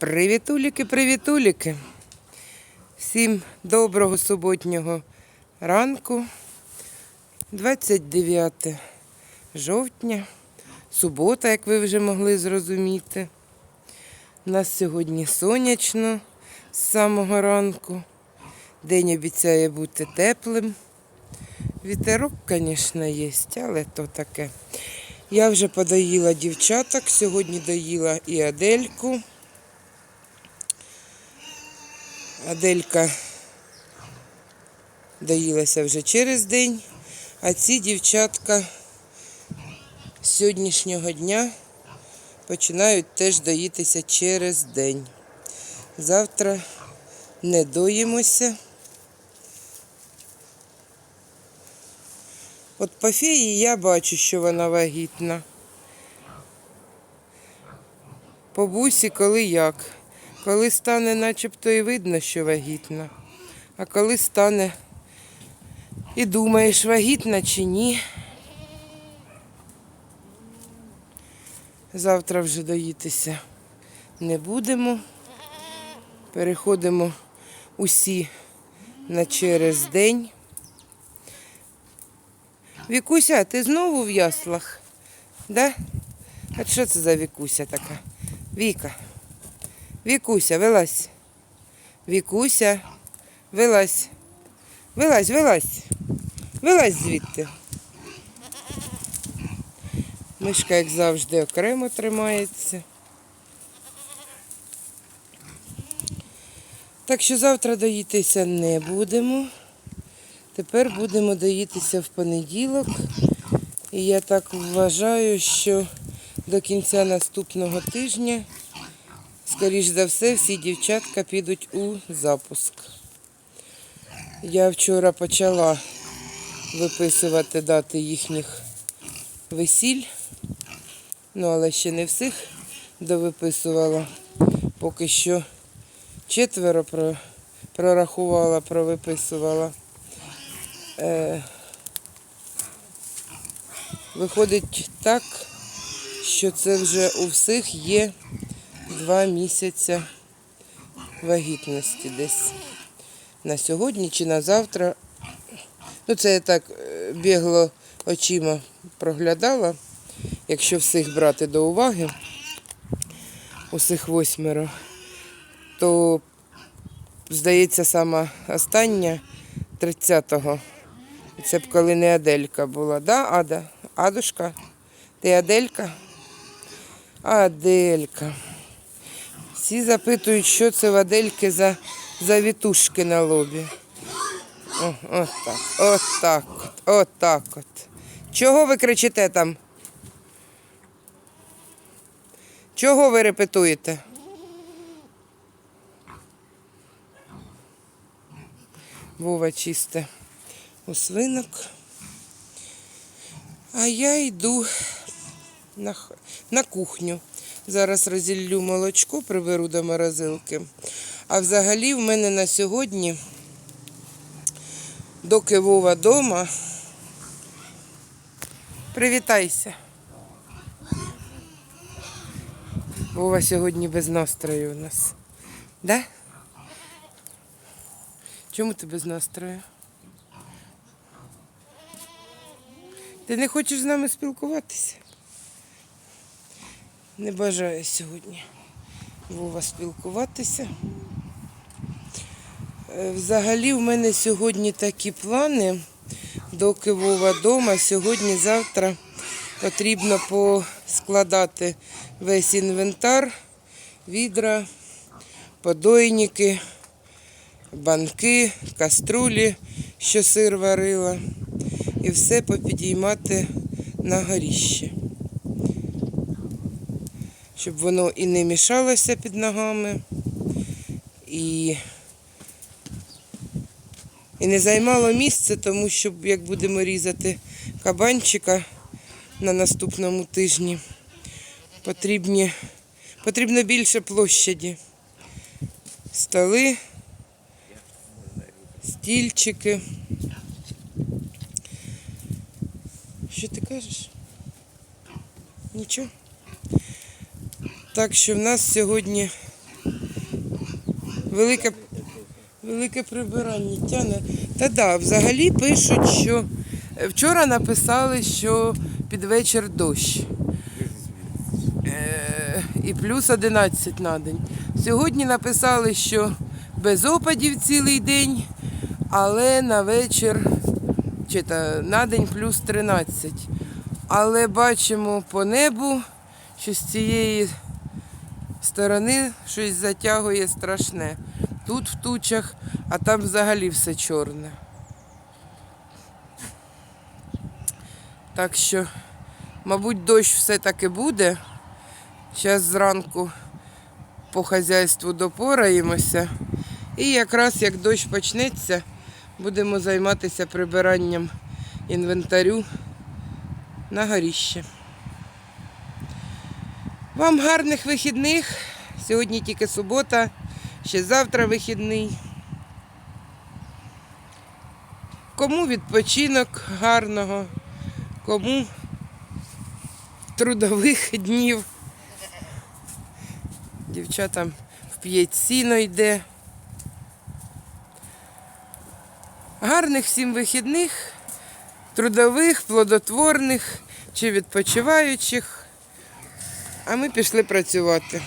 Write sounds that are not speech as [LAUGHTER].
Привітуліки, привітуліки. Всім доброго суботнього ранку. 29 жовтня, субота, як ви вже могли зрозуміти. У нас сьогодні сонячно з самого ранку. День обіцяє бути теплим. Вітерок, звісно, є, але то таке. Я вже подоїла дівчаток, сьогодні доїла і Адельку. Аделька доїлася вже через день, а ці дівчатка сьогоднішнього дня починають теж доїтися через день. Завтра не доїмося. От по феї я бачу, що вона вагітна. По бусі коли як. Коли стане начебто і видно, що вагітна. А коли стане і думаєш, вагітна чи ні. Завтра вже доїтися не будемо. Переходимо усі на через день. Вікуся, ти знову в яслах? Да? А що це за Вікуся така? Віка. Вікуся, вилазь. Вікуся, вилазь. Вилазь, вилазь. Вилазь звідти. Мишка, як завжди, окремо тримається. Так що завтра доїтися не будемо. Тепер будемо доїтися в понеділок. І я так вважаю, що до кінця наступного тижня, скоріш за все, всі дівчатка підуть у запуск. Я вчора почала виписувати дати їхніх весіль, ну але ще не всіх довиписувала. Поки що четверо прорахувала, провиписувала. Е, виходить так, що це вже у всіх є два місяці вагітності десь на сьогодні чи на завтра. Ну, це я так е, бігло очима проглядала, якщо всіх брати до уваги, усіх восьмеро, то, здається, сама остання 30-го. Це б коли не Аделька була, да, Ада? Адушка? Ти Аделька? Аделька. Всі запитують, що це в Адельки за, за вітушки на лобі. О, от так, от так, от, от так от. Чого ви кричите там? Чого ви репетуєте? Вова чисте у свинок. А я йду на, на кухню. Зараз розіллю молочко, приберу до морозилки. А взагалі в мене на сьогодні, доки Вова дома, привітайся. Вова сьогодні без настрою у нас. Да? Чому ти без настрою? Ти не хочеш з нами спілкуватися? Не бажаю сьогодні Вова спілкуватися. Е, Взагалі в мене сьогодні такі плани, доки Вова вдома, сьогодні-завтра потрібно поскладати весь інвентар, відра, подойники, банки, каструлі, що сир варила, і все попідіймати на горіще. Щоб воно і не мішалося під ногами, і, і не займало місце, тому що як будемо різати кабанчика на наступному тижні, потрібні, потрібно більше площаді. Столи, стільчики. Що ти кажеш? Нічого. Так що в нас сьогодні Велике, велике прибирання тяне. Та да, взагалі пишуть, що е, вчора написали, що під вечір дощ. Е, і плюс 11 на день. Сьогодні написали, що без опадів цілий день, але на вечір чи та, на день плюс 13. Але бачимо по небу, що з цієї сторони щось затягує страшне. Тут в тучах, а там взагалі все чорне. Так що, мабуть, дощ все-таки буде. Зараз зранку по хазяйству допораємося. І якраз як дощ почнеться, будемо займатися прибиранням інвентарю на горіще. Вам гарних вихідних. Сьогодні тільки субота, ще завтра вихідний. Кому відпочинок гарного, кому трудових [LAUGHS] днів. Дівчатам вп'ять сіно йде. Гарних всім вихідних, трудових, плодотворних чи відпочиваючих. А ми пішли працювати.